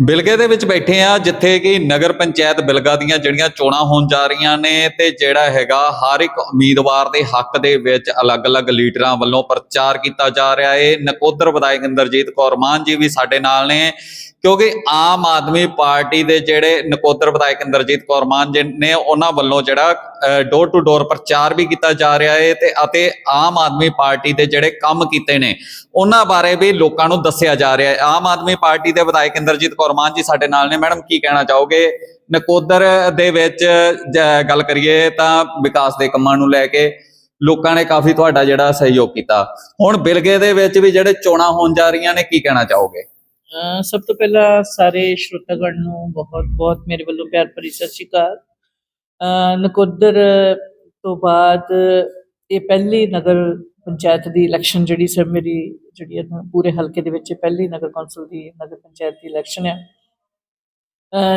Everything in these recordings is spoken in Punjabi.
ਬਿਲਗੇ ਦੇ ਵਿੱਚ ਬੈਠੇ ਆ, ਜਿੱਥੇ ਕਿ ਨਗਰ ਪੰਚਾਇਤ ਬਿਲਗਾ ਦੀਆਂ ਜਿਹੜੀਆਂ ਚੋਣਾਂ ਹੋਣ ਜਾ ਰਹੀਆਂ ਨੇ ਤੇ ਜਿਹੜਾ ਹੈਗਾ ਹਰ ਇੱਕ ਉਮੀਦਵਾਰ ਦੇ ਹੱਕ ਦੇ ਵਿੱਚ ਅਲੱਗ-ਅਲੱਗ ਲੀਡਰਾਂ ਵੱਲੋਂ ਪ੍ਰਚਾਰ ਕੀਤਾ ਜਾ ਰਿਹਾ ਏ। ਨਕੋਦਰ ਵਿਧਾਇਕ ਇੰਦਰਜੀਤ ਕੌਰ ਮਾਨ ਜੀ ਵੀ ਸਾਡੇ ਨਾਲ ਨੇ, ਕਿਉਂਕਿ ਆਮ ਆਦਮੀ ਪਾਰਟੀ ਦੇ ਜਿਹੜੇ ਨਕੋਦਰ ਵਿਧਾਇਕ ਇੰਦਰਜੀਤ ਕੌਰ ਮਾਨ ਜੀ ਨੇ, ਉਹਨਾਂ ਵੱਲੋਂ ਜਿਹੜਾ ਡੋਰ ਟੂ ਡੋਰ ਪ੍ਰਚਾਰ ਵੀ ਕੀਤਾ ਜਾ ਰਿਹਾ ਹੈ ਤੇ ਅਤੇ ਆਮ ਆਦਮੀ ਪਾਰਟੀ ਦੇ ਜਿਹੜੇ ਕੰਮ ਕੀਤੇ ਨੇ, ਉਹਨਾਂ ਬਾਰੇ ਵੀ ਲੋਕਾਂ ਨੂੰ ਦੱਸਿਆ ਜਾ ਰਿਹਾ ਹੈ ਆਮ ਆਦਮੀ ਪਾਰਟੀ ਦੇ ਵਿਧਾਇਕ ਇੰਦਰਜੀਤ ਕੌਰ ਮਾਨ ਜੀ ਸਾਡੇ ਨਾਲ ਨੇ। ਮੈਡਮ, ਕੀ ਕਹਿਣਾ ਚਾਹੋਗੇ? ਨਕੋਦਰ ਦੇ ਵਿੱਚ ਗੱਲ ਕਰੀਏ ਤਾਂ ਵਿਕਾਸ ਦੇ ਕੰਮਾਂ ਨੂੰ ਲੈ ਕੇ ਲੋਕਾਂ ਨੇ ਕਾਫੀ ਤੁਹਾਡਾ ਜਿਹੜਾ ਸਹਿਯੋਗ ਕੀਤਾ। ਹੁਣ ਬਿਲਗੇ ਦੇ ਵਿੱਚ ਵੀ ਜਿਹੜੇ ਚੋਣਾਂ ਹੋਣ ਜਾ ਰਹੀਆਂ ਨੇ, ਕੀ ਕਹਿਣਾ ਚਾਹੋਗੇ? ਸਭ ਤੋਂ ਪਹਿਲਾਂ ਸਾਰੇ ਸ਼ਰੋਤਾਗਣ ਨੂੰ ਬਹੁਤ ਬਹੁਤ ਮੇਰੇ ਵੱਲੋਂ ਪਿਆਰ ਭਰੀ ਸਤਿ ਸ਼੍ਰੀ ਅਕਾਲ। ਨਕੋਦਰ ਤੋਂ ਬਾਅਦ ਇਹ ਪਹਿਲੀ ਨਗਰ ਪੰਚਾਇਤ ਦੀ ਇਲੈਕਸ਼ਨ ਜਿਹੜੀ ਸਰ ਮੇਰੀ, ਜਿਹੜੀ ਹੈ ਪੂਰੇ ਹਲਕੇ ਦੇ ਵਿੱਚ ਪਹਿਲੀ ਨਗਰ ਕੌਂਸਲ ਦੀ ਨਗਰ ਪੰਚਾਇਤ ਦੀ ਇਲੈਕਸ਼ਨ ਹੈ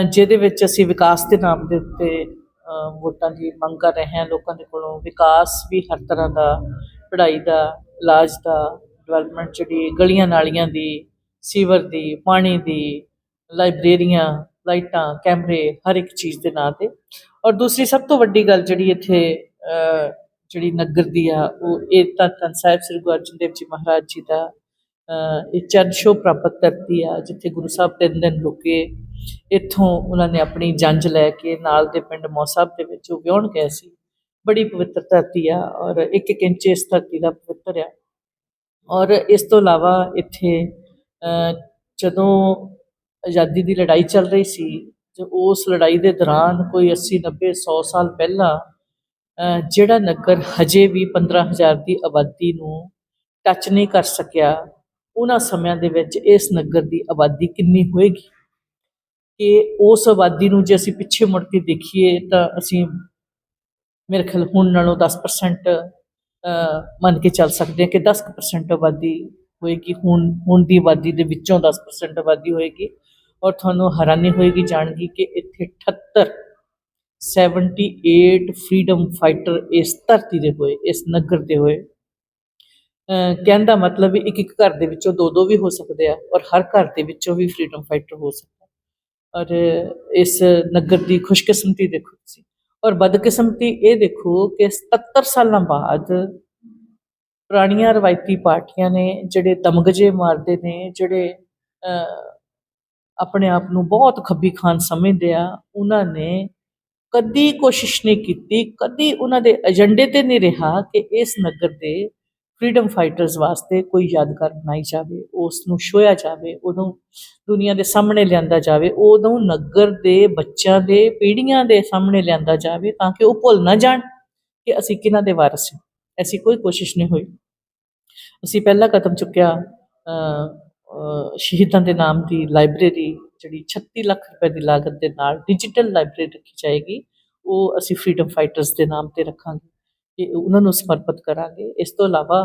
ਜਿਹਦੇ ਵਿੱਚ ਅਸੀਂ ਵਿਕਾਸ ਦੇ ਨਾਮ ਦੇ ਉੱਤੇ ਵੋਟਾਂ ਦੀ ਮੰਗ ਕਰ ਰਹੇ ਹਾਂ ਲੋਕਾਂ ਦੇ ਕੋਲੋਂ। ਵਿਕਾਸ ਵੀ ਹਰ ਤਰ੍ਹਾਂ ਦਾ, ਪੜ੍ਹਾਈ ਦਾ, ਇਲਾਜ ਦਾ ਡਿਵੈਲਪਮੈਂਟ ਜਿਹੜੀ ਗਲੀਆਂ ਨਾਲੀਆਂ ਦੀ, ਸੀਵਰ ਦੀ, ਪਾਣੀ ਦੀ, ਲਾਇਬ੍ਰੇਰੀਆਂ, ਲਾਈਟਾਂ, ਕੈਮਰੇ ਹਰ ਇੱਕ ਚੀਜ਼ ਦੇ ਨਾਂ ਤੇ। ਔਰ ਦੂਸਰੀ ਸਭ ਤੋਂ ਵੱਡੀ ਗੱਲ ਜਿਹੜੀ ਇੱਥੇ ਜਿਹੜੀ ਨਗਰ ਦੀ ਆ, ਉਹ ਇਹ ਤਾਂ ਧੰਨ ਸਾਹਿਬ ਸ੍ਰੀ ਗੁਰੂ ਅਰਜਨ ਦੇਵ ਜੀ ਮਹਾਰਾਜ ਜੀ ਦਾ ਇਹ ਚਰਨ ਛੋਹ ਪ੍ਰਾਪਤ ਧਰਤੀ ਆ, ਜਿੱਥੇ ਗੁਰੂ ਸਾਹਿਬ ਤਿੰਨ ਦਿਨ ਰੁਕੇ। ਇੱਥੋਂ ਉਹਨਾਂ ਨੇ ਆਪਣੀ ਜੰਜ ਲੈ ਕੇ ਨਾਲ ਦੇ ਪਿੰਡ ਮੌਸਾਬ ਦੇ ਵਿੱਚ ਉਹ ਵਿਆਹਣ ਗਏ ਸੀ। ਬੜੀ ਪਵਿੱਤਰ ਧਰਤੀ ਆ ਔਰ ਇੱਕ ਇੱਕ ਇੰਚ ਇਸ ਧਰਤੀ ਦਾ ਪਵਿੱਤਰ ਆ। ਔਰ ਇਸ ਤੋਂ ਇਲਾਵਾ ਇੱਥੇ ਜਦੋਂ ਆਜ਼ਾਦੀ ਦੀ ਲੜਾਈ ਚੱਲ ਰਹੀ ਸੀ, ਤੇ ਉਸ ਲੜਾਈ ਦੇ ਦੌਰਾਨ ਕੋਈ 80 90 100 ਸਾਲ ਪਹਿਲਾਂ ਜਿਹੜਾ ਨਗਰ ਹਜੇ ਵੀ 15000 ਦੀ ਆਬਾਦੀ ਨੂੰ ਟੱਚ ਨਹੀਂ ਕਰ ਸਕਿਆ, ਉਹਨਾਂ ਸਮਿਆਂ ਦੇ ਵਿੱਚ ਇਸ ਨਗਰ ਦੀ ਆਬਾਦੀ ਕਿੰਨੀ ਹੋਏਗੀ? ਕਿ ਉਸ ਆਬਾਦੀ ਨੂੰ ਜੇ ਅਸੀਂ ਪਿੱਛੇ ਮੁੜ ਕੇ ਦੇਖੀਏ ਤਾਂ ਅਸੀਂ ਮੇਰੇ ਖਿਆਲ ਹੁਣ ਨਾਲੋਂ 10% ਮੰਨ ਕੇ ਚੱਲ ਸਕਦੇ ਹਾਂ ਕਿ 10% ਆਬਾਦੀ ਹੋਏਗੀ, ਹੁਣ ਹੁਣ ਦੀ ਆਬਾਦੀ ਦੇ ਵਿੱਚੋਂ 10% ਆਬਾਦੀ ਹੋਏਗੀ ਔਰ ਤੁਹਾਨੂੰ ਹੈਰਾਨੀ ਹੋਏਗੀ ਜਾਣ ਕੇ ਕਿ ਇੱਥੇ 78 78 ਫਰੀडम ਫਾਈਟਰ ਇਸ ਧਰਤੀ ਦੇ ਹੋਏ, ਇਸ ਨਗਰ ਦੇ ਹੋਏ। ਕਹਿਣ ਦਾ ਮਤਲਬ ਵੀ ਇੱਕ ਇੱਕ ਘਰ ਦੇ ਵਿੱਚੋਂ ਦੋ ਦੋ ਵੀ ਹੋ ਸਕਦੇ ਆ ਔਰ ਹਰ ਘਰ ਦੇ ਵਿੱਚੋਂ ਵੀ ਫਰੀडम ਫਾਈਟਰ ਹੋ ਸਕਦਾ। ਔਰ ਇਸ ਨਗਰ ਦੀ ਖੁਸ਼ਕਿਸਮਤੀ ਦੇਖੋ ਤੁਸੀਂ, ਔਰ ਬਦਕਿਸਮਤੀ ਇਹ ਦੇਖੋ ਕਿ 77 ਸਾਲਾਂ ਬਾਅਦ ਪੁਰਾਣੀਆਂ ਰਵਾਇਤੀ ਪਾਰਟੀਆਂ ਨੇ ਜਿਹੜੇ ਤਮਗਜੇ ਮਾਰਦੇ ਨੇ, ਜਿਹੜੇ ਆਪਣੇ ਆਪ ਨੂੰ ਬਹੁਤ ਖੱਬੀ ਖਾਨ ਸਮਝਦੇ ਆ, ਉਹਨਾਂ ਨੇ ਕਦੀ ਕੋਸ਼ਿਸ਼ ਨਹੀਂ ਕੀਤੀ, ਕਦੀ ਉਹਨਾਂ ਦੇ ਏਜੰਡੇ ਤੇ ਨਹੀਂ ਰਿਹਾ ਕਿ ਇਸ ਨਗਰ ਦੇ ਫਰੀडम ਫਾਈਟਰਸ ਵਾਸਤੇ ਕੋਈ ਯਾਦਗਾਰ ਬਣਾਈ ਜਾਵੇ ਉਸ ਨੂੰ ਛੋਇਆ ਜਾਵੇ ਉਦੋਂ ਦੁਨੀਆ ਦੇ ਸਾਹਮਣੇ ਲਿਆਂਦਾ ਜਾਵੇ ਉਦੋਂ ਨਗਰ ਦੇ ਬੱਚਿਆਂ ਦੇ ਪੀੜ੍ਹੀਆਂ ਦੇ ਸਾਹਮਣੇ ਲਿਆਂਦਾ ਜਾਵੇ ਤਾਂ ਕਿ ਉਹ ਭੁੱਲ ਨਾ ਜਾਣ ਕਿ ਅਸੀਂ ਕਿਹਨਾਂ ਦੇ ਵਾਰਸ ਹਾਂ। ਐਸੀ ਕੋਈ ਕੋਸ਼ਿਸ਼ ਨਹੀਂ ਹੋਈ। ਅਸੀਂ ਪਹਿਲਾ ਕਦਮ ਚੁੱਕਿਆ ਸ਼ਹੀਦਾਂ ਦੇ ਨਾਮ ਦੀ ਲਾਇਬ੍ਰੇਰੀ ਜਿਹੜੀ 36 ਲੱਖ ਰੁਪਏ ਦੀ ਲਾਗਤ ਦੇ ਨਾਲ ਡਿਜੀਟਲ ਲਾਇਬ੍ਰੇਰੀ ਰੱਖੀ ਜਾਏਗੀ, ਉਹ ਅਸੀਂ ਫਰੀडम ਫਾਈਟਰਸ ਦੇ ਨਾਮ ਤੇ ਰੱਖਾਂਗੇ ਤੇ ਉਹਨਾਂ ਨੂੰ ਸਮਰਪਿਤ ਕਰਾਂਗੇ। ਇਸ ਤੋਂ ਇਲਾਵਾ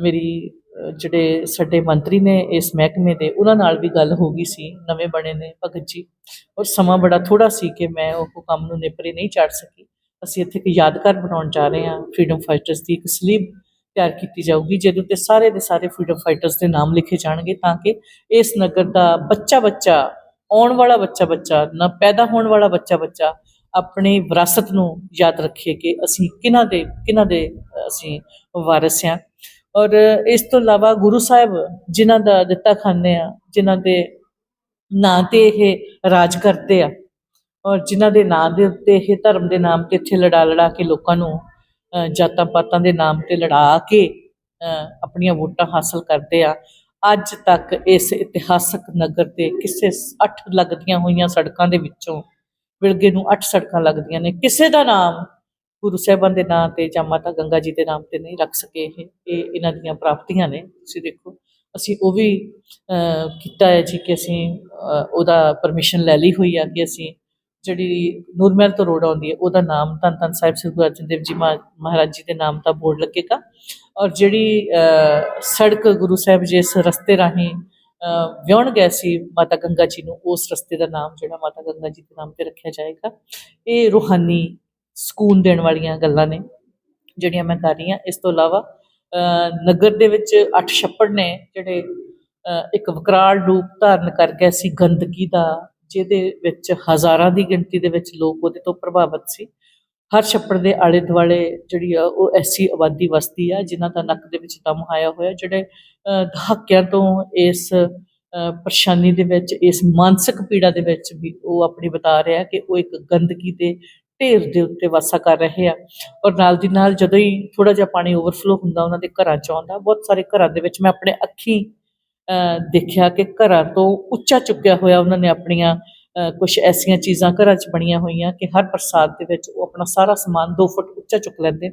ਮੇਰੀ ਜਿਹੜੇ ਸਾਡੇ ਮੰਤਰੀ ਨੇ ਇਸ ਮਹਿਕਮੇ ਦੇ, ਉਹਨਾਂ ਨਾਲ ਵੀ ਗੱਲ ਹੋ ਗਈ ਸੀ, ਨਵੇਂ ਬਣੇ ਨੇ ਭਗਤ ਜੀ। ਔਰ ਸਮਾਂ ਬੜਾ ਥੋੜਾ ਸੀ ਕਿ ਮੈਂ ਉਹ ਕੰਮ ਨੂੰ ਨੇਪਰੇ ਨਹੀਂ ਚੜ ਸਕੀ। ਅਸੀਂ ਇੱਥੇ ਇੱਕ ਯਾਦਗਾਰ ਬਣਾਉਣ ਜਾ ਰਹੇ ਹਾਂ ਫਰੀडम ਫਾਈਟਰਸ ਦੀ ਇੱਕ ਸਲੀਬ ਤਿਆਰ ਕੀਤੀ ਜਾਊਗੀ, ਜਿਹਦੇ ਉੱਤੇ ਸਾਰੇ ਦੇ ਸਾਰੇ ਫਰੀडम ਫਾਈਟਰਸ ਦੇ ਨਾਮ ਲਿਖੇ ਜਾਣਗੇ ਤਾਂ ਕਿ ਇਸ ਨਗਰ ਦਾ ਬੱਚਾ ਬੱਚਾ ਆਉਣ ਵਾਲਾ ਬੱਚਾ ਬੱਚਾ ਨਾ ਪੈਦਾ ਹੋਣ ਵਾਲਾ ਬੱਚਾ ਬੱਚਾ ਆਪਣੀ ਵਿਰਾਸਤ ਨੂੰ ਯਾਦ ਰੱਖੀਏ ਕਿ ਅਸੀਂ ਕਿਹਨਾਂ ਦੇ ਕਿਹਨਾਂ ਦੇ ਅਸੀਂ ਵਾਰਿਸ ਹਾਂ। ਔਰ ਇਸ ਤੋਂ ਇਲਾਵਾ ਗੁਰੂ ਸਾਹਿਬ ਜਿਨ੍ਹਾਂ ਦਾ ਦਿੱਤਾ ਖਾਨੇ ਆ, ਜਿਨ੍ਹਾਂ ਦੇ ਨਾਂ ਤੇ ਇਹ ਰਾਜ ਕਰਦੇ ਆ, ਔਰ ਜਿਨ੍ਹਾਂ ਦੇ ਨਾਂ ਦੇ ਉੱਤੇ ਇਹ ਧਰਮ ਦੇ ਨਾਮ ਤੇ ਇੱਥੇ ਲੜਾ ਲੜਾ ਕੇ ਲੋਕਾਂ ਨੂੰ ਜਾਤਾਂ ਪਾਤਾਂ ਦੇ ਨਾਮ ਤੇ ਲੜਾ ਕੇ ਆਪਣੀਆਂ ਵੋਟਾਂ ਹਾਸਲ ਕਰਦੇ ਆ। ਅੱਜ ਤੱਕ ਇਸ ਇਤਿਹਾਸਕ ਨਗਰ ਤੇ ਕਿਸੇ 8 ਲੱਗਦੀਆਂ ਹੋਈਆਂ ਸੜਕਾਂ ਦੇ ਵਿੱਚੋਂ ਵਿਲਗੇ ਨੂੰ 8 ਸੜਕਾਂ ਲੱਗਦੀਆਂ ਨੇ। ਕਿਸੇ ਦਾ ਨਾਮ ਗੁਰੂ ਸਾਹਿਬਾਨ ਦੇ ਨਾਂ ਤੇ ਜਾਂ ਮਾਤਾ ਗੰਗਾ ਜੀ ਦੇ ਨਾਮ ਤੇ ਨਹੀਂ ਰੱਖ ਸਕੇ ਇਹ ਇਹ ਇਹਨਾਂ ਦੀਆਂ ਪ੍ਰਾਪਤੀਆਂ ਨੇ। ਤੁਸੀਂ ਦੇਖੋ, ਅਸੀਂ ਉਹ ਵੀ ਕੀਤਾ ਹੈ ਜੀ ਕਿ ਅਸੀਂ ਉਹਦਾ ਪਰਮਿਸ਼ਨ ਲੈ ਲਈ ਹੋਈ ਆ ਕਿ ਅਸੀਂ ਜਿਹੜੀ ਨੂਰਮਹਿਲ ਤੋਂ ਰੋਡ ਆਉਂਦੀ ਹੈ ਉਹਦਾ ਨਾਮ ਧੰਨ ਧੰਨ ਸਾਹਿਬ ਸ੍ਰੀ ਗੁਰੂ ਅਰਜਨ ਦੇਵ ਜੀ ਮਹਾ- ਮਹਾਰਾਜ ਜੀ ਦੇ ਨਾਮ ਦਾ ਬੋਰਡ ਲੱਗੇਗਾ। ਔਰ ਜਿਹੜੀ ਸੜਕ ਗੁਰੂ ਸਾਹਿਬ ਜਿਸ ਰਸਤੇ ਰਾਹੀਂ ਅ, ਵਿਆਹੁਣ ਗਏ ਸੀ ਮਾਤਾ ਗੰਗਾ ਜੀ ਨੂੰ ਉਸ ਰਸਤੇ ਦਾ ਨਾਮ ਜਿਹੜਾ ਮਾਤਾ ਗੰਗਾ ਜੀ ਦੇ ਨਾਮ ਤੇ ਰੱਖਿਆ ਜਾਏਗਾ। ਇਹ ਰੂਹਾਨੀ ਸਕੂਨ ਦੇਣ ਵਾਲੀਆਂ ਗੱਲਾਂ ਨੇ ਜਿਹੜੀਆਂ ਮੈਂ ਕਰ ਰਹੀ ਹਾਂ। ਇਸ ਤੋਂ ਇਲਾਵਾ ਨਗਰ ਦੇ ਵਿੱਚ ਅੱਠ ਛੱਪੜ ਨੇ ਜਿਹੜੇ ਇੱਕ ਵਿਕਰਾਲ ਰੂਪ ਧਾਰਨ ਕਰ ਗਿਆ ਸੀ ਗੰਦਗੀ ਦਾ ਜਿਹਦੇ ਵਿੱਚ ਹਜ਼ਾਰਾਂ ਦੀ ਗਿਣਤੀ ਦੇ ਵਿੱਚ ਲੋਕ ਉਹਦੇ ਤੋਂ ਪ੍ਰਭਾਵਿਤ ਸੀ। ਹਰ ਛੱਪੜ ਦੇ ਆਲੇ ਦੁਆਲੇ ਜਿਹੜੀ ਆ ਉਹ ਐਸੀ ਆਬਾਦੀ ਵਸਦੀ ਆ ਜਿਨ੍ਹਾਂ ਦਾ ਨੱਕ ਦੇ ਵਿੱਚ ਦਮ ਆਇਆ ਹੋਇਆ ਜਿਹੜੇ ਦਹਾਕਿਆਂ ਤੋਂ ਇਸ ਅ, ਪਰੇਸ਼ਾਨੀ ਦੇ ਵਿੱਚ ਇਸ ਮਾਨਸਿਕ ਪੀੜਾ ਦੇ ਵਿੱਚ ਵੀ ਉਹ ਆਪਣੀ ਬਤਾ ਰਿਹਾ ਕਿ ਉਹ ਇੱਕ ਗੰਦਗੀ ਦੇ ਢੇਰ ਦੇ ਉੱਤੇ ਵਾਸਾ ਕਰ ਰਹੇ ਆ। ਔਰ ਨਾਲ ਦੀ ਨਾਲ ਜਦੋਂ ਹੀ ਥੋੜਾ ਜਿਹਾ ਪਾਣੀ ਓਵਰਫਲੋ ਹੁੰਦਾ ਉਹਨਾਂ ਦੇ ਘਰਾਂ ਚ ਆਉਂਦਾ ਬਹੁਤ ਸਾਰੇ ਘਰਾਂ ਦੇ ਵਿੱਚ ਮੈਂ ਆਪਣੇ ਅੱਖੀ ਦੇਖਿਆ ਕਿ ਘਰਾਂ ਤੋਂ ਉੱਚਾ ਚੁੱਕਿਆ ਹੋਇਆ ਉਹਨਾਂ ਨੇ ਆਪਣੀਆਂ ਕੁਝ ਐਸੀਆਂ ਚੀਜ਼ਾਂ ਘਰਾਂ 'ਚ ਬਣੀਆਂ ਹੋਈਆਂ ਕਿ ਹਰ ਬਰਸਾਤ ਦੇ ਵਿੱਚ ਉਹ ਆਪਣਾ ਸਾਰਾ ਸਮਾਨ 2 ਫੁੱਟ ਉੱਚਾ ਚੁੱਕ ਲੈਂਦੇ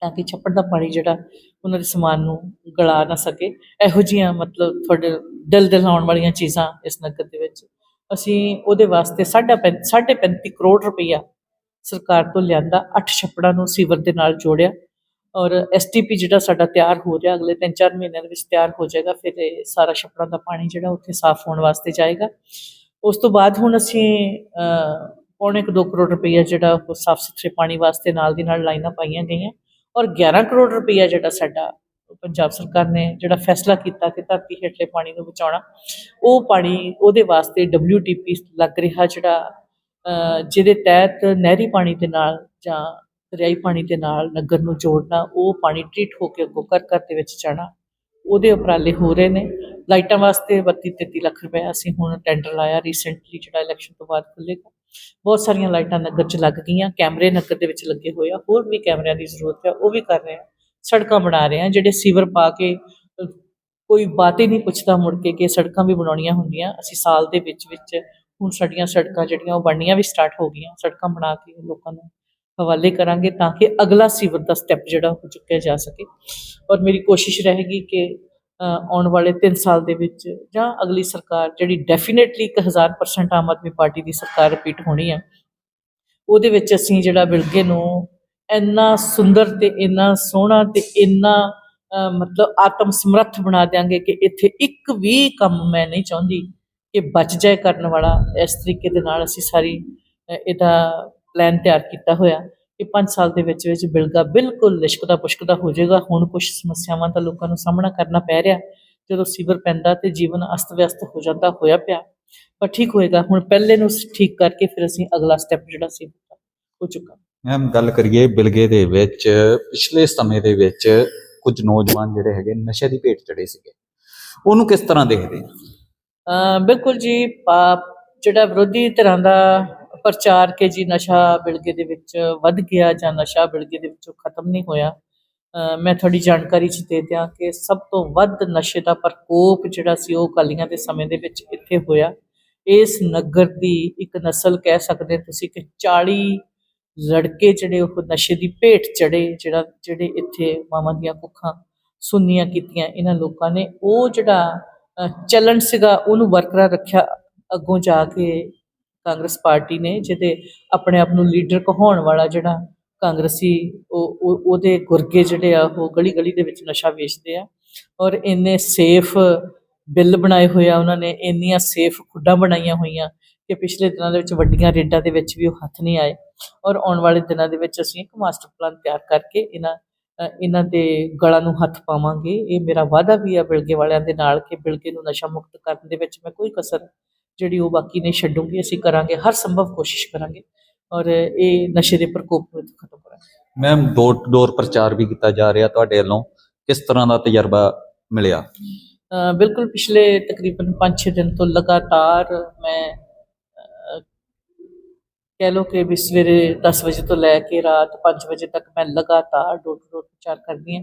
ਤਾਂ ਕਿ ਛੱਪੜ ਦਾ ਪਾਣੀ ਜਿਹੜਾ ਉਹਨਾਂ ਦੇ ਸਮਾਨ ਨੂੰ ਗਲਾ ਨਾ ਸਕੇ। ਇਹੋ ਜੀਆਂ ਮਤਲਬ ਤੁਹਾਡੇ ਦਿਲ ਦਿਲਾਉਣ ਵਾਲੀਆਂ ਚੀਜ਼ਾਂ ਇਸ ਨਗਰ ਦੇ ਵਿੱਚ। ਅਸੀਂ ਉਹਦੇ ਵਾਸਤੇ ਸਾਢੇ ਪੈਂ- ਸਾਢੇ 35 ਕਰੋੜ ਰੁਪਈਆ ਸਰਕਾਰ ਤੋਂ ਲਿਆਂਦਾ, ਅੱਠ ਛੱਪੜਾਂ ਨੂੰ ਸੀਵਰ ਦੇ ਨਾਲ ਜੋੜਿਆ। ਔਰ ਐਸਟੀਪੀ ਜਿਹੜਾ ਸਾਡਾ ਤਿਆਰ ਹੋ ਰਿਹਾ ਅਗਲੇ 3-4 ਮਹੀਨਿਆਂ ਦੇ ਵਿੱਚ ਤਿਆਰ ਹੋ ਜਾਏਗਾ ਫਿਰ ਇਹ ਸਾਰਾ ਛੱਪੜਾਂ ਦਾ ਪਾਣੀ ਜਿਹੜਾ ਉੱਥੇ ਸਾਫ਼ ਹੋਣ ਵਾਸਤੇ ਜਾਏਗਾ। ਉਸ ਤੋਂ ਬਾਅਦ ਹੁਣ ਅਸੀਂ ਅ, ਪੌਣੇ ਕੁ 2 ਕਰੋੜ ਰੁਪਈਆ ਜਿਹੜਾ ਉਹ ਸਾਫ਼ ਸੁਥਰੇ ਪਾਣੀ ਵਾਸਤੇ ਨਾਲ ਦੀ ਨਾਲ ਲਾਈਨਾਂ ਪਾਈਆਂ ਗਈਆਂ। ਔਰ 11 ਕਰੋੜ ਰੁਪਈਆ ਜਿਹੜਾ ਸਾਡਾ ਪੰਜਾਬ ਸਰਕਾਰ ਨੇ ਜਿਹੜਾ ਫੈਸਲਾ ਕੀਤਾ ਕਿ ਧਰਤੀ ਹੇਠਲੇ ਪਾਣੀ ਨੂੰ ਬਚਾਉਣਾ ਉਹ ਪਾਣੀ ਉਹਦੇ ਵਾਸਤੇ WTP ਲੱਗ ਰਿਹਾ ਜਿਹੜਾ ਜਿਹਦੇ ਤਹਿਤ ਨਹਿਰੀ ਪਾਣੀ ਦੇ ਨਾਲ ਜਾਂ ਦਰਿਆਈ ਪਾਣੀ ਦੇ ਨਾਲ ਨਗਰ ਨੂੰ ਜੋੜਨਾ, ਉਹ ਪਾਣੀ ਟ੍ਰੀਟ ਹੋ ਕੇ ਅੱਗੋਂ ਘਰ ਘਰ ਦੇ ਵਿੱਚ ਜਾਣਾ, ਉਹਦੇ ਉਪਰਾਲੇ ਹੋ ਰਹੇ ਨੇ। ਲਾਈਟਾਂ ਵਾਸਤੇ 32 33 ਲੱਖ ਰੁਪਏ ਅਸੀਂ ਹੁਣ ਟੈਂਡਰ ਲਾਇਆ ਰੀਸੈਂਟਲੀ ਜਿਹੜਾ ਇਲੈਕਸ਼ਨ ਤੋਂ ਬਾਅਦ ਖੁੱਲੇਗਾ ਬਹੁਤ ਸਾਰੀਆਂ ਲਾਈਟਾਂ ਨਗਰ 'ਚ ਲੱਗ ਗਈਆਂ, ਕੈਮਰੇ ਨਗਰ ਦੇ ਵਿੱਚ ਲੱਗੇ ਹੋਏ ਆ, ਹੋਰ ਵੀ ਕੈਮਰਿਆਂ ਦੀ ਜ਼ਰੂਰਤ ਹੈ ਉਹ ਵੀ ਕਰ ਰਹੇ ਆ, ਸੜਕਾਂ ਬਣਾ ਰਹੇ ਆ, ਜਿਹੜੇ ਸੀਵਰ ਪਾ ਕੇ ਕੋਈ ਬਾਤ ਹੀ ਨਹੀਂ ਪੁੱਛਦਾ ਮੁੜ ਕੇ ਕਿ ਸੜਕਾਂ ਵੀ ਬਣਾਉਣੀਆਂ ਹੁੰਦੀਆਂ। ਅਸੀਂ ਸਾਲ ਦੇ ਵਿੱਚ ਵਿੱਚ ਹੁਣ ਸਾਡੀਆਂ ਸੜਕਾਂ ਜਿਹੜੀਆਂ ਉਹ ਬਣਨੀਆਂ ਵੀ ਸਟਾਰਟ ਹੋ ਗਈਆਂ, ਸੜਕਾਂ ਬਣਾ ਕੇ ਲੋਕਾਂ ਨੂੰ ਹਵਾਲੇ ਕਰਾਂਗੇ ਤਾਂ ਕਿ ਅਗਲਾ ਸੀਵਰ ਦਾ ਸਟੈਪ ਜਿਹੜਾ ਉਹ ਚੁੱਕਿਆ ਜਾ ਸਕੇ। ਔਰ ਮੇਰੀ ਕੋਸ਼ਿਸ਼ ਰਹੇਗੀ ਕਿ ਆਉਣ ਵਾਲੇ 3 ਸਾਲ ਦੇ ਵਿੱਚ ਜਾਂ ਅਗਲੀ ਸਰਕਾਰ ਜਿਹੜੀ ਡੈਫੀਨੇਟਲੀ 1000% ਆਮ ਆਦਮੀ ਪਾਰਟੀ ਦੀ ਸਰਕਾਰ ਰਿਪੀਟ ਹੋਣੀ ਹੈ ਉਹਦੇ ਵਿੱਚ ਅਸੀਂ ਜਿਹੜਾ ਬਿਲਗੇ ਨੂੰ ਇੰਨਾ ਸੁੰਦਰ ਤੇ ਇੰਨਾ ਸੋਹਣਾ ਤੇ ਇੰਨਾ ਮਤਲਬ ਆਤਮ ਸਮਰੱਥ ਬਣਾ ਦਿਆਂਗੇ ਕਿ ਇੱਥੇ ਇੱਕ ਵੀ ਕੰਮ ਮੈਂ ਨਹੀਂ ਚਾਹੁੰਦੀ ਕਿ ਬਚ ਜਾਏ ਕਰਨ ਵਾਲਾ, ਇਸ ਤਰੀਕੇ ਦੇ ਨਾਲ ਅਸੀਂ ਸਾਰੀ ਇਹਦਾ ਪਲਾਨ ਤਿਆਰ ਕੀਤਾ ਹੋਇਆ ਕਿ 5 ਸਾਲ ਦੇ ਵਿੱਚ ਵਿੱਚ ਬਿਲਗਾ ਬਿਲਕੁਲ ਲਿਸ਼ਕਦਾ ਪੁਸ਼ਕਦਾ ਹੋ ਜਾਏਗਾ। ਹੁਣ ਕੁਝ ਸਮੱਸਿਆਵਾਂ ਦਾ ਲੋਕਾਂ ਨੂੰ ਸਾਹਮਣਾ ਕਰਨਾ ਪੈ ਰਿਹਾ। ਜਦੋਂ ਸੀਵਰ ਪੈਂਦਾ ਤੇ ਜੀਵਨ ਅਸਤ ਵਿਅਸਤ ਹੋ ਜਾਂਦਾ ਹੋਇਆ ਪਿਆ। ਪਰ ਠੀਕ ਹੋਏਗਾ। ਹੁਣ ਪਹਿਲੇ ਨੂੰ ਠੀਕ ਕਰਕੇ ਫਿਰ ਅਸੀਂ ਅਗਲਾ ਸਟੈਪ ਜਿਹੜਾ ਸੀ ਹੋ ਚੁੱਕਾ। ਮੈਮ ਗੱਲ ਕਰੀਏ ਬਿਲਗੇ ਦੇ ਵਿੱਚ ਪਿਛਲੇ ਸਮੇਂ ਦੇ ਵਿੱਚ ਕੁਝ ਨੌਜਵਾਨ ਜਿਹੜੇ ਹੈਗੇ ਨਸ਼ੇ ਦੀ ਭੇਟ ਚੜੇ ਸੀਗੇ। ਉਹਨੂੰ ਕਿਸ ਤਰ੍ਹਾਂ ਦੇਖਦੇ ਆ? ਬਿਲਕੁਲ ਜੀ ਜਿਹੜਾ ਵਿਰੋਧੀ ਧਿਰਾਂ ਦਾ ਪ੍ਰਚਾਰ ਕਿ ਜੀ ਨਸ਼ਾ ਬਿਲਗੇ ਦੇ ਵਿੱਚ ਵੱਧ ਗਿਆ ਜਾਂ ਨਸ਼ਾ ਬਿਲਗੇ ਦੇ ਵਿੱਚੋਂ ਖਤਮ ਨਹੀਂ ਹੋਇਆ ਮੈਂ ਤੁਹਾਡੀ ਜਾਣਕਾਰੀ 'ਚ ਦੇ ਦਿਆਂ ਕਿ ਸਭ ਤੋਂ ਵੱਧ ਨਸ਼ੇ ਦਾ ਪ੍ਰਕੋਪ ਜਿਹੜਾ ਸੀ ਉਹ ਕਾਲੀਆਂ ਦੇ ਸਮੇਂ ਦੇ ਵਿੱਚ ਇੱਥੇ ਹੋਇਆ। ਇਸ ਨਗਰ ਦੀ ਇੱਕ ਨਸਲ ਕਹਿ ਸਕਦੇ ਤੁਸੀਂ ਕਿ 40 ਲੜਕੇ ਜਿਹੜੇ ਉਹ ਨਸ਼ੇ ਦੀ ਭੇਟ ਚੜੇ, ਜਿਹੜਾ, ਜਿਹੜੇ ਇੱਥੇ ਮਾਵਾਂ ਦੀਆਂ ਕੁੱਖਾਂ ਸੁੰਨੀਆਂ ਕੀਤੀਆਂ ਇਹਨਾਂ ਲੋਕਾਂ ਨੇ, ਉਹ ਜਿਹੜਾ ਚਲਣ ਸੀਗਾ, ਉਹਨੂੰ ਬਰਕਰਾਰ ਰੱਖਿਆ ਅੱਗੋਂ ਜਾ ਕੇ ਕਾਂਗਰਸ ਪਾਰਟੀ ਨੇ, ਜਿਹਦੇ ਆਪਣੇ ਆਪ ਨੂੰ ਲੀਡਰ ਕਹਾਉਣ ਵਾਲਾ ਜਿਹੜਾ ਕਾਂਗਰਸੀ ਉਹ, ਉਹ- ਉਹਦੇ ਗੁਰਗੇ ਜਿਹੜੇ ਆ, ਉਹ ਗਲੀ ਗਲੀ ਦੇ ਵਿੱਚ ਨਸ਼ਾ ਵੇਚਦੇ ਆ ਔਰ ਇੰਨੇ ਸੇਫ ਬਿੱਲ ਬਣਾਏ ਹੋਏ ਆ ਉਹਨਾਂ ਨੇ, ਇੰਨੀਆਂ ਸੇਫ ਖੁੱਡਾਂ ਬਣਾਈਆਂ ਹੋਈਆਂ ਕਿ ਪਿਛਲੇ ਦਿਨਾਂ ਦੇ ਵਿੱਚ ਵੱਡੀਆਂ ਰੇਡਾਂ ਦੇ ਵਿੱਚ ਵੀ ਉਹ ਹੱਥ ਨਹੀਂ ਆਏ ਔਰ ਆਉਣ ਵਾਲੇ ਦਿਨਾਂ ਦੇ ਵਿੱਚ ਅਸੀਂ ਇੱਕ ਮਾਸਟਰ ਪਲਾਨ ਤਿਆਰ ਕਰਕੇ ਇਹਨਾਂ ਇਹਨਾਂ ਦੇ ਗਲਾਂ ਨੂੰ ਹੱਥ ਪਾਵਾਂਗੇ। ਇਹ ਮੇਰਾ ਵਾਅਦਾ ਵੀ ਆ ਬਿਲਗੇ ਵਾਲਿਆਂ ਦੇ ਨਾਲ ਕਿ ਬਿਲਗੇ ਨੂੰ ਨਸ਼ਾ ਮੁਕਤ ਕਰਨ ਦੇ ਵਿੱਚ ਮੈਂ ਕੋਈ ਕਸਰ ਜਿਹੜੀ ਉਹ ਬਾਕੀ ਨਹੀਂ ਛੱਡੂੰਗੀ ਅਸੀਂ ਕਰਾਂਗੇ ਹਰ ਸੰਭਵ ਕੋਸ਼ਿਸ਼ ਕਰਾਂਗੇ ਔਰ ਇਹ ਨਸ਼ੇ ਦੇ ਪ੍ਰਕੋਪ ਨੂੰ ਖਤਮ ਕਰਾਂਗੇ। ਮੈਮ ਡੋਰ ਟੂ ਪ੍ਰਚਾਰ ਵੀ ਕੀਤਾ ਜਾ ਰਿਹਾ ਤੁਹਾਡੇ ਵੱਲੋਂ। ਕਿਸ ਤਰ੍ਹਾਂ ਦਾ ਤਜਰਬਾ ਮਿਲਿਆ? ਬਿਲਕੁਲ ਪਿਛਲੇ ਤਕਰੀਬਨ 5-6 ਦਿਨ ਤੋਂ ਲਗਾਤਾਰ ਮੈਂ ਕਹਿ ਲਓ ਕਿ ਸਵੇਰੇ 10 ਵਜੇ ਤੋਂ ਲੈ ਕੇ ਰਾਤ 5 ਵਜੇ ਤੱਕ ਮੈਂ ਲਗਾਤਾਰ ਡੋਰ ਟੂ ਡੋਰ ਪ੍ਰਚਾਰ ਕਰਦੀ ਹਾਂ।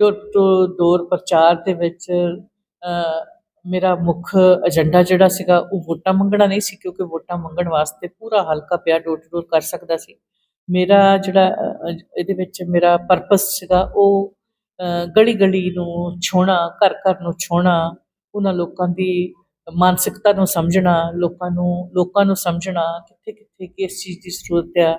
ਡੋਰ ਟੂ ਡੋਰ ਪ੍ਰਚਾਰ ਦੇ ਵਿੱਚ ਮੇਰਾ ਮੁੱਖ ਏਜੰਡਾ ਜਿਹੜਾ ਸੀਗਾ ਉਹ ਵੋਟਾਂ ਮੰਗਣਾ ਨਹੀਂ ਸੀ ਕਿਉਂਕਿ ਵੋਟਾਂ ਮੰਗਣ ਵਾਸਤੇ ਪੂਰਾ ਹਲਕਾ ਪਿਆ ਡੋਰ ਟੂ ਡੋਰ ਕਰ ਸਕਦਾ ਸੀ। ਮੇਰਾ ਜਿਹੜਾ ਇਹਦੇ ਵਿੱਚ ਮੇਰਾ ਪਰਪਸ ਸੀਗਾ ਉਹ ਗਲੀ ਗਲੀ ਨੂੰ ਛੋਣਾ ਘਰ ਘਰ ਨੂੰ ਛੋਣਾ ਉਹਨਾਂ ਲੋਕਾਂ ਦੀ ਮਾਨਸਿਕਤਾ ਨੂੰ ਸਮਝਣਾ, ਲੋਕਾਂ ਨੂੰ ਲੋਕਾਂ ਨੂੰ ਸਮਝਣਾ ਕਿੱਥੇ ਕਿੱਥੇ ਕਿਸ ਚੀਜ਼ ਦੀ ਜ਼ਰੂਰਤ ਆ,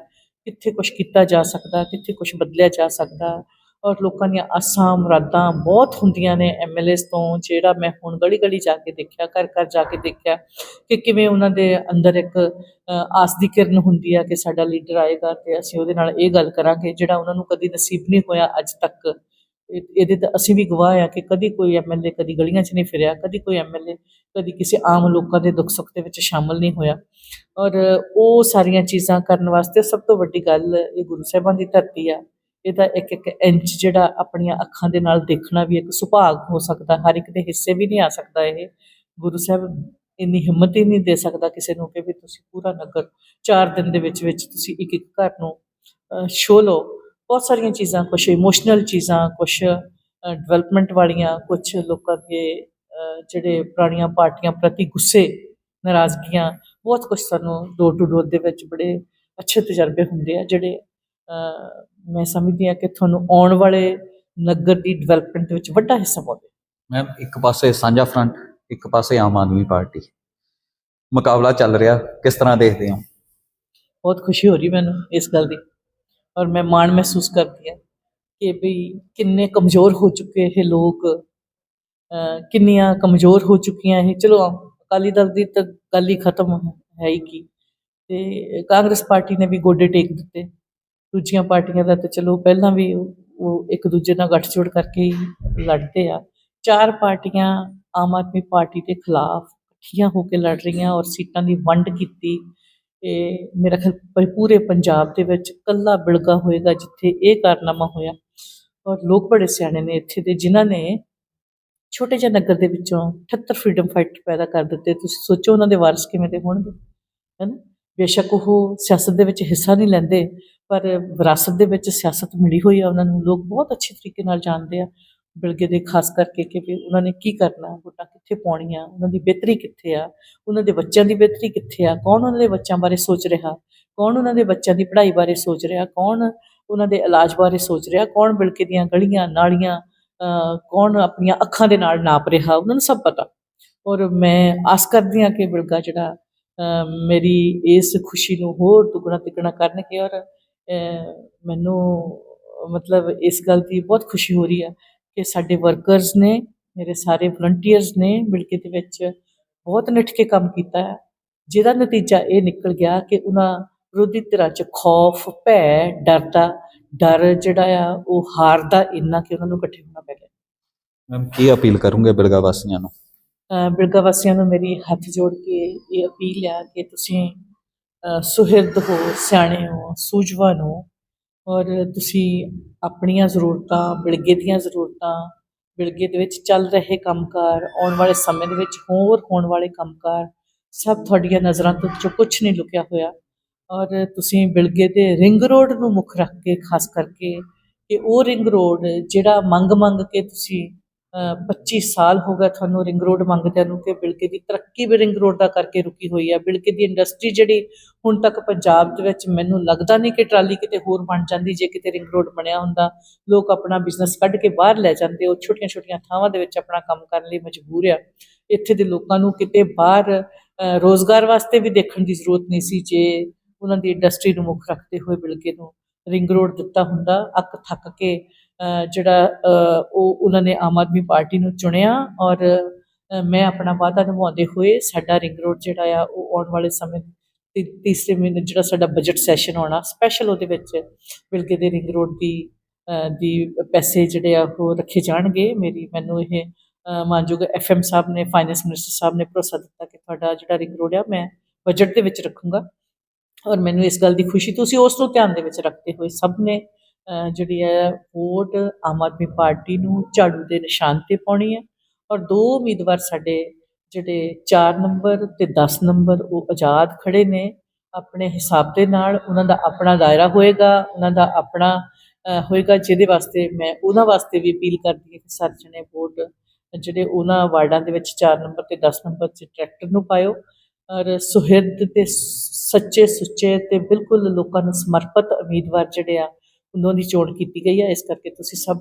ਕਿੱਥੇ ਕੁਝ ਕੀਤਾ ਜਾ ਸਕਦਾ, ਕਿੱਥੇ ਕੁਝ ਬਦਲਿਆ ਜਾ ਸਕਦਾ। ਔਰ ਲੋਕਾਂ ਦੀਆਂ ਆਸਾਂ, ਮੁਰਾਦਾਂ ਬਹੁਤ ਹੁੰਦੀਆਂ ਨੇ ਐਮਐਲਏਸ ਤੋਂ, ਜਿਹੜਾ ਮੈਂ ਹੁਣ ਗਲੀ ਗਲੀ ਜਾ ਕੇ ਦੇਖਿਆ ਘਰ ਘਰ ਜਾ ਕੇ ਦੇਖਿਆ ਕਿ ਕਿਵੇਂ ਉਹਨਾਂ ਦੇ ਅੰਦਰ ਇੱਕ ਆਸ ਦੀ ਕਿਰਨ ਹੁੰਦੀ ਆ ਕਿ ਸਾਡਾ ਲੀਡਰ ਆਏਗਾ ਤੇ ਅਸੀਂ ਉਹਦੇ ਨਾਲ ਇਹ ਗੱਲ ਕਰਾਂਗੇ, ਜਿਹੜਾ ਉਹਨਾਂ ਨੂੰ ਕਦੀ ਨਸੀਬ ਨਹੀਂ ਹੋਇਆ ਅੱਜ ਤੱਕ। ਇਹਦੇ ਤਾਂ ਅਸੀਂ ਵੀ ਗਵਾਹ ਆ ਕਿ ਕਦੀ ਕੋਈ ਐਮਐਲਏ ਕਦੀ ਗਲੀਆਂ 'ਚ ਨਹੀਂ ਫਿਰਿਆ, ਕਦੀ ਕੋਈ ਐਮਐਲਏ ਕਦੀ ਕਿਸੇ ਆਮ ਲੋਕਾਂ ਦੇ ਦੁੱਖ ਸੁੱਖ ਦੇ ਵਿੱਚ ਸ਼ਾਮਲ ਨਹੀਂ ਹੋਇਆ। ਔਰ ਉਹ ਸਾਰੀਆਂ ਚੀਜ਼ਾਂ ਕਰਨ ਵਾਸਤੇ ਸਭ ਤੋਂ ਵੱਡੀ ਗੱਲ ਇਹ ਗੁਰੂ ਸਾਹਿਬਾਂ ਦੀ ਧਰਤੀ ਆ। ਇਹਦਾ ਇੱਕ ਇੱਕ ਇੰਚ ਜਿਹੜਾ ਆਪਣੀਆਂ ਅੱਖਾਂ ਦੇ ਨਾਲ ਦੇਖਣਾ ਵੀ ਇੱਕ ਸੁਭਾਗ ਹੋ ਸਕਦਾ, ਹਰ ਇੱਕ ਦੇ ਹਿੱਸੇ ਵੀ ਨਹੀਂ ਆ ਸਕਦਾ ਇਹ। ਗੁਰੂ ਸਾਹਿਬ ਇੰਨੀ ਹਿੰਮਤ ਹੀ ਨਹੀਂ ਦੇ ਸਕਦਾ ਕਿਸੇ ਨੂੰ ਕਿ ਵੀ ਤੁਸੀਂ ਪੂਰਾ ਨਗਰ 4 ਦਿਨ ਦੇ ਵਿੱਚ ਵਿੱਚ ਤੁਸੀਂ ਇੱਕ ਇੱਕ ਘਰ ਨੂੰ ਸ਼ੋ ਲਓ। ਬਹੁਤ ਸਾਰੀਆਂ ਚੀਜ਼ਾਂ ਕੁਝ ਇਮੋਸ਼ਨਲ ਚੀਜ਼ਾਂ ਕੁਝ ਡਿਵੈਲਪਮੈਂਟ ਵਾਲੀਆਂ ਕੁਝ ਲੋਕਾਂ ਦੇ ਜਿਹੜੇ ਪੁਰਾਣੀਆਂ ਪਾਰਟੀਆਂ ਪ੍ਰਤੀ ਗੁੱਸੇ, ਨਾਰਾਜ਼ਗੀਆਂ, ਬਹੁਤ ਕੁਝ ਸਾਨੂੰ ਡੋਰ ਟੂ ਡੋਰ ਦੇ ਵਿੱਚ ਬੜੇ ਅੱਛੇ ਤਜਰਬੇ ਹੁੰਦੇ ਆ ਜਿਹੜੇ ਮੈਂ ਸਮਝਦੀ ਹਾਂ ਕਿ ਤੁਹਾਨੂੰ ਆਉਣ ਵਾਲੇ ਨਗਰ ਦੀ ਡਿਵੈਲਪਮੈਂਟ ਵਿੱਚ ਵੱਡਾ ਹਿੱਸਾ ਪਾਉਂਦੇ ਮੈਮ ਇੱਕ ਪਾਸੇ ਸਾਂਝਾ ਫਰੰਟ ਇੱਕ ਪਾਸੇ ਆਮ ਆਦਮੀ ਪਾਰਟੀ। ਮੁਕਾਬਲਾ ਚੱਲ ਰਿਹਾ ਕਿਸ ਤਰ੍ਹਾਂ ਦੇਖਦੇ ਹੋ? ਬਹੁਤ ਖੁਸ਼ੀ ਹੋ ਰਹੀ ਮੈਨੂੰ ਇਸ ਗੱਲ ਦੀ ਔਰ ਮੈਂ ਮਾਣ ਮਹਿਸੂਸ ਕਰਦੀ ਹਾਂ ਕਿ ਵੀ ਕਿੰਨੇ ਕਮਜ਼ੋਰ ਹੋ ਚੁੱਕੇ ਇਹ ਲੋਕ ਕਿੰਨੀਆਂ ਕਮਜ਼ੋਰ ਹੋ ਚੁੱਕੀਆਂ ਇਹ। ਚਲੋ ਅਕਾਲੀ ਦਲ ਦੀ ਤਾਂ ਗੱਲ ਹੀ ਖਤਮ ਹੈ ਹੀ ਕੀ। ਤੇ ਕਾਂਗਰਸ ਪਾਰਟੀ ਨੇ ਵੀ ਗੋਡੇ ਟੇਕ ਦਿੱਤੇ। ਦੂਜੀਆਂ ਪਾਰਟੀਆਂ ਦਾ ਤਾਂ ਚਲੋ ਪਹਿਲਾਂ ਵੀ ਉਹ ਇੱਕ ਦੂਜੇ ਨਾਲ ਗੱਠਜੋੜ ਕਰਕੇ ਹੀ ਲੜਦੇ ਆ। ਚਾਰ ਪਾਰਟੀਆਂ ਆਮ ਆਦਮੀ ਪਾਰਟੀ ਦੇ ਖਿਲਾਫ ਇਕੱਠੀਆਂ ਹੋ ਕੇ ਲੜ ਰਹੀਆਂ ਔਰ ਸੀਟਾਂ ਦੀ ਵੰਡ ਕੀਤੀ। ਇਹ ਮੇਰਾ ਖਿਆਲ ਪੂਰੇ ਪੰਜਾਬ ਦੇ ਵਿੱਚ ਕੱਲਾ ਬਿਲਗਾ ਹੋਏਗਾ ਜਿੱਥੇ ਇਹ ਕਾਰਨਾਮਾ ਹੋਇਆ। ਔਰ ਲੋਕ ਬੜੇ ਸਿਆਣੇ ਨੇ ਇੱਥੇ ਦੇ ਜਿਨ੍ਹਾਂ ਨੇ ਛੋਟੇ ਜਿਹੇ ਨਗਰ ਦੇ ਵਿੱਚੋਂ 78 ਫਰੀडम ਫਾਈਟਰ ਪੈਦਾ ਕਰ ਦਿੱਤੇ। ਤੁਸੀਂ ਸੋਚੋ ਉਹਨਾਂ ਦੇ ਵਾਰਸ ਕਿਵੇਂ ਦੇ ਹੋਣਗੇ ਹੈਨਾ ਬੇਸ਼ੱਕ ਉਹ ਸਿਆਸਤ ਦੇ ਵਿੱਚ ਹਿੱਸਾ ਨਹੀਂ ਲੈਂਦੇ, ਪਰ ਵਿਰਾਸਤ ਦੇ ਵਿੱਚ ਸਿਆਸਤ ਮਿਲੀ ਹੋਈ ਆ, ਉਹਨਾਂ ਨੂੰ ਲੋਕ ਬਹੁਤ ਅੱਛੇ ਤਰੀਕੇ ਨਾਲ ਜਾਣਦੇ ਆ, ਬਿਲਗੇ ਦੇ ਖਾਸ ਕਰਕੇ ਕਿ ਵੀ ਉਹਨਾਂ ਨੇ ਕੀ ਕਰਨਾ, ਵੋਟਾਂ ਕਿੱਥੇ ਪਾਉਣੀਆਂ, ਉਹਨਾਂ ਦੀ ਬਿਹਤਰੀ ਕਿੱਥੇ ਆ, ਉਹਨਾਂ ਦੇ ਬੱਚਿਆਂ ਦੀ ਬਿਹਤਰੀ ਕਿੱਥੇ ਆ, ਕੌਣ ਉਹਨਾਂ ਦੇ ਬੱਚਿਆਂ ਬਾਰੇ ਸੋਚ ਰਿਹਾ, ਕੌਣ ਉਹਨਾਂ ਦੇ ਬੱਚਿਆਂ ਦੀ ਪੜ੍ਹਾਈ ਬਾਰੇ ਸੋਚ ਰਿਹਾ, ਕੌਣ ਉਹਨਾਂ ਦੇ ਇਲਾਜ ਬਾਰੇ ਸੋਚ ਰਿਹਾ, ਕੌਣ ਬਿਲਕੇ ਦੀਆਂ ਗਲੀਆਂ, ਨਾਲੀਆਂ ਕੌਣ ਆਪਣੀਆਂ ਅੱਖਾਂ ਦੇ ਨਾਲ ਨਾਪ ਰਿਹਾ, ਉਹਨਾਂ ਨੂੰ ਸਭ ਪਤਾ। ਔਰ ਮੈਂ ਆਸ ਕਰਦੀ ਹਾਂ ਕਿ ਬਿਲਗਾ ਜਿਹੜਾ ਮੇਰੀ ਇਸ ਖੁਸ਼ੀ ਨੂੰ ਹੋਰ ਦੁੱਗਣਾ ਤਿੱਗਣਾ ਕਰਨਗੇ ਔਰ ਮੈਨੂੰ ਮਤਲਬ ਇਸ ਗੱਲ ਦੀ ਬਹੁਤ ਖੁਸ਼ੀ ਹੋ ਰਹੀ ਹੈ ਕਿ ਸਾਡੇ ਵਰਕਰਸ ਨੇ, ਮੇਰੇ ਸਾਰੇ ਵਲੰਟੀਅਰਸ ਨੇ ਮਿਲਕੇ ਦੇ ਵਿੱਚ ਬਹੁਤ ਨਿੱਠ ਕੇ ਕੰਮ ਕੀਤਾ ਹੈ। ਜਿਹਦਾ ਨਤੀਜਾ ਇਹ ਨਿਕਲ ਗਿਆ ਕਿ ਉਹਨਾਂ ਵਿਰੋਧੀ ਧਿਰਾਂ 'ਚ ਖੌਫ, ਭੈ, ਡਰ ਦਾ ਡਰ ਜਿਹੜਾ ਆ, ਉਹ ਹਾਰ ਦਾ ਇੰਨਾ ਕਿ ਉਹਨਾਂ ਨੂੰ ਇਕੱਠੇ ਹੋਣਾ ਪੈ ਗਿਆ। ਮੈਮ ਕੀ ਅਪੀਲ ਕਰੋਗੇ ਬਿਲਗਾ ਵਾਸੀਆਂ ਨੂੰ? ਬਿਰਗਾ ਵਾਸੀਆਂ ਨੂੰ ਮੇਰੀ ਹੱਥ ਜੋੜ ਕੇ ਇਹ ਅਪੀਲ ਆ ਕਿ ਤੁਸੀਂ ਸੁਹਿਰਦ ਹੋ, ਸਿਆਣੇ ਹੋ, ਸੂਝਵਾਨ ਹੋ ਔਰ ਤੁਸੀਂ ਆਪਣੀਆਂ ਜ਼ਰੂਰਤਾਂ, ਬਿਲਗੇ ਦੀਆਂ ਜ਼ਰੂਰਤਾਂ, ਬਿਲਗੇ ਦੇ ਵਿੱਚ ਚੱਲ ਰਹੇ ਕੰਮਕਾਰ, ਆਉਣ ਵਾਲੇ ਸਮੇਂ ਦੇ ਵਿੱਚ ਹੋਰ ਹੋਣ ਵਾਲੇ ਕੰਮਕਾਰ, ਸਭ ਤੁਹਾਡੀਆਂ ਨਜ਼ਰਾਂ ਤੋਂ ਚੋਂ ਕੁਝ ਨਹੀਂ ਲੁਕਿਆ ਹੋਇਆ ਔਰ ਤੁਸੀਂ ਬਿਲਗੇ ਦੇ ਰਿੰਗ ਰੋਡ ਨੂੰ ਮੁੱਖ ਰੱਖ ਕੇ, ਖਾਸ ਕਰਕੇ ਕਿ ਉਹ ਰਿੰਗ ਰੋਡ ਜਿਹੜਾ ਮੰਗ ਮੰਗ ਕੇ ਤੁਸੀਂ 25 ਸਾਲ ਹੋ ਗਏ ਤੁਹਾਨੂੰ ਰਿੰਗ ਰੋਡ ਮੰਗਦਿਆਂ ਨੂੰ ਕਿ ਬਿਲਕੇ ਦੀ ਤਰੱਕੀ ਵੀ ਰਿੰਗ ਰੋਡ ਦਾ ਕਰਕੇ ਰੁਕੀ ਹੋਈ ਹੈ ਬਿਲਕੇ ਦੀ ਇੰਡਸਟਰੀ ਜਿਹੜੀ ਹੁਣ ਤੱਕ ਪੰਜਾਬ ਦੇ ਵਿੱਚ ਮੈਨੂੰ ਲੱਗਦਾ ਨਹੀਂ ਕਿ ਟਰਾਲੀ ਕਿਤੇ ਹੋਰ ਬਣ ਜਾਂਦੀ, ਜੇ ਕਿਤੇ ਰਿੰਗ ਰੋਡ ਬਣਿਆ ਹੁੰਦਾ। ਲੋਕ ਆਪਣਾ ਬਿਜ਼ਨਸ ਕੱਢ ਕੇ ਬਾਹਰ ਲੈ ਜਾਂਦੇ, ਉਹ ਛੋਟੀਆਂ-ਛੋਟੀਆਂ ਥਾਵਾਂ ਦੇ ਵਿੱਚ ਆਪਣਾ ਕੰਮ ਕਰਨ ਲਈ ਮਜਬੂਰ ਆ। ਇੱਥੇ ਦੇ ਲੋਕਾਂ ਨੂੰ ਕਿਤੇ ਬਾਹਰ, ਅਹ, ਰੋਜ਼ਗਾਰ ਵਾਸਤੇ ਵੀ ਦੇਖਣ ਦੀ ਜ਼ਰੂਰਤ ਨਹੀਂ ਸੀ, ਜੇ ਉਹਨਾਂ ਦੀ ਇੰਡਸਟਰੀ ਨੂੰ ਮੁੱਖ ਰੱਖਦੇ ਹੋਏ ਬਿਲਕੇ ਨੂੰ ਰਿੰਗ ਰੋਡ ਦਿੱਤਾ ਹੁੰਦਾ ਅੱਕ ਥੱਕ ਕੇ ਜਿਹੜਾ ਉਹ ਉਹਨਾਂ ਨੇ ਆਮ ਆਦਮੀ ਪਾਰਟੀ ਨੂੰ ਚੁਣਿਆ ਔਰ ਮੈਂ ਆਪਣਾ ਵਾਅਦਾ ਨਿਭਾਉਂਦੇ ਹੋਏ ਸਾਡਾ ਰਿੰਗ ਰੋਡ ਜਿਹੜਾ ਆ ਉਹ ਆਉਣ ਵਾਲੇ ਸਮੇਂ ਤੀ- ਤੀਸਰੇ ਮਹੀਨੇ ਜਿਹੜਾ ਸਾਡਾ ਬਜਟ ਸੈਸ਼ਨ ਆਉਣਾ ਸਪੈਸ਼ਲ ਉਹਦੇ ਵਿੱਚ ਬਿਲਗੇ ਦੇ ਰਿੰਗ ਰੋਡ ਦੀ ਦੀ ਪੈਸੇ ਜਿਹੜੇ ਆ ਉਹ ਰੱਖੇ ਜਾਣਗੇ। ਮੇਰੀ, ਮੈਨੂੰ ਇਹ, ਅਹ ਮਾਨਯੋਗ ਐਫਐਮ ਸਾਹਿਬ ਨੇ ਫਾਈਨੈਂਸ ਮਿਨਿਸਟਰ ਸਾਹਿਬ ਨੇ ਭਰੋਸਾ ਦਿੱਤਾ ਕਿ ਤੁਹਾਡਾ ਜਿਹੜਾ ਰਿੰਗ ਰੋਡ ਆ ਮੈਂ ਬਜਟ ਦੇ ਵਿੱਚ ਰੱਖੂੰਗਾ। ਔਰ ਮੈਨੂੰ ਇਸ ਗੱਲ ਦੀ ਖੁਸ਼ੀ, ਤੁਸੀਂ ਉਸ ਨੂੰ ਧਿਆਨ ਦੇ ਵਿੱਚ ਰੱਖਦੇ ਹੋਏ ਸਭ ਨੇ ਜਿਹੜੀ ਹੈ ਵੋਟ ਆਮ ਆਦਮੀ ਪਾਰਟੀ ਨੂੰ ਝਾੜੂ ਦੇ ਨਿਸ਼ਾਨ ਤੇ ਪਾਉਣੀ ਹੈ ਔਰ ਦੋ ਉਮੀਦਵਾਰ ਸਾਡੇ ਜਿਹੜੇ 4 ਨੰਬਰ ਅਤੇ 10 ਨੰਬਰ ਉਹ ਆਜ਼ਾਦ ਖੜ੍ਹੇ ਨੇ, ਆਪਣੇ ਹਿਸਾਬ ਦੇ ਨਾਲ ਉਹਨਾਂ ਦਾ ਆਪਣਾ ਦਾਇਰਾ ਹੋਏਗਾ, ਉਹਨਾਂ ਦਾ ਆਪਣਾ ਹੋਏਗਾ ਜਿਹਦੇ ਵਾਸਤੇ ਮੈਂ ਉਹਨਾਂ ਵਾਸਤੇ ਵੀ ਅਪੀਲ ਕਰਦੀ ਹਾਂ ਕਿ ਸਾਰੇ ਜਣੇ ਵੋਟ ਜਿਹੜੇ ਉਹਨਾਂ ਵਾਰਡਾਂ ਦੇ ਵਿੱਚ 4 ਨੰਬਰ ਤੇ 10 ਨੰਬਰ 'ਚ ਟਰੈਕਟਰ ਨੂੰ ਪਾਇਓ ਔਰ ਸੁਹਿਰਦ ਤੇ ਸੱਚੇ ਸੁੱਚੇ ਤੇ ਬਿਲਕੁਲ ਲੋਕਾਂ ਨੂੰ ਸਮਰਪਿਤ ਉਮੀਦਵਾਰ ਜਿਹੜੇ ਆ ਉਹਨਾਂ ਦੀ ਚੋਣ ਕੀਤੀ ਗਈ ਹੈ ਇਸ ਕਰਕੇ ਤੁਸੀਂ ਸਭ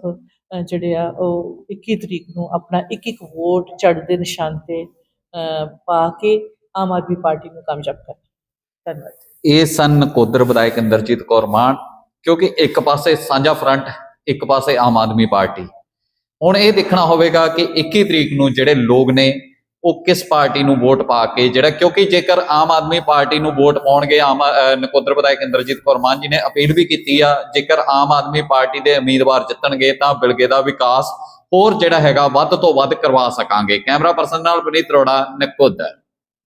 ਜਿਹੜੇ ਆ ਉਹ 21 ਤਰੀਕ ਨੂੰ ਆਪਣਾ ਇੱਕ ਇੱਕ ਵੋਟ ਚੜ੍ਹਦੇ ਨਿਸ਼ਾਨ ਤੇ ਅਹ, ਪਾ ਕੇ ਆਮ ਆਦਮੀ ਪਾਰਟੀ ਨੂੰ ਕਾਮਯਾਬ ਕਰ ਧੰਨਵਾਦ। ਇਹ ਸਨ ਨਕੋਦਰ ਵਿਧਾਇਕ ਇੰਦਰਜੀਤ ਕੌਰ ਮਾਨ ਕਿਉਂਕਿ ਇੱਕ ਪਾਸੇ ਸਾਂਝਾ ਫਰੰਟ ਇੱਕ ਪਾਸੇ ਆਮ ਆਦਮੀ ਪਾਰਟੀ। ਹੁਣ ਇਹ ਦੇਖਣਾ ਹੋਵੇਗਾ ਕਿ 21 ਤਰੀਕ ਨੂੰ ਜਿਹੜੇ ਲੋਕ ਨੇ ਉਹ ਕਿਸ ਪਾਰਟੀ ਨੂੰ ਵੋਟ ਪਾ ਕੇ, ਜਿਹੜਾ ਕਿਉਂਕਿ ਜੇਕਰ ਆਮ ਆਦਮੀ ਪਾਰਟੀ ਨੂੰ ਵੋਟ ਪਾਉਣਗੇ, ਆਮ ਨਕੋਦਰ ਵਿਧਾਇਕ ਇੰਦਰਜੀਤ ਕੌਰ ਮਾਨ ਜੀ ਨੇ ਅਪੀਲ ਵੀ ਕੀਤੀ ਆ, ਜੇਕਰ ਆਮ ਆਦਮੀ ਪਾਰਟੀ ਦੇ ਉਮੀਦਵਾਰ ਜਿੱਤਣਗੇ ਤਾਂ ਬਿਲਗੇ ਦਾ ਵਿਕਾਸ ਹੋਰ ਜਿਹੜਾ ਹੈਗਾ ਵੱਧ ਤੋਂ ਵੱਧ ਕਰਵਾ ਸਕਾਂਗੇ। ਕੈਮਰਾ ਪਰਸਨ ਨਾਲ ਪੁਨੀਤ ਅਰੋੜਾ, ਨਕੋਦਰ।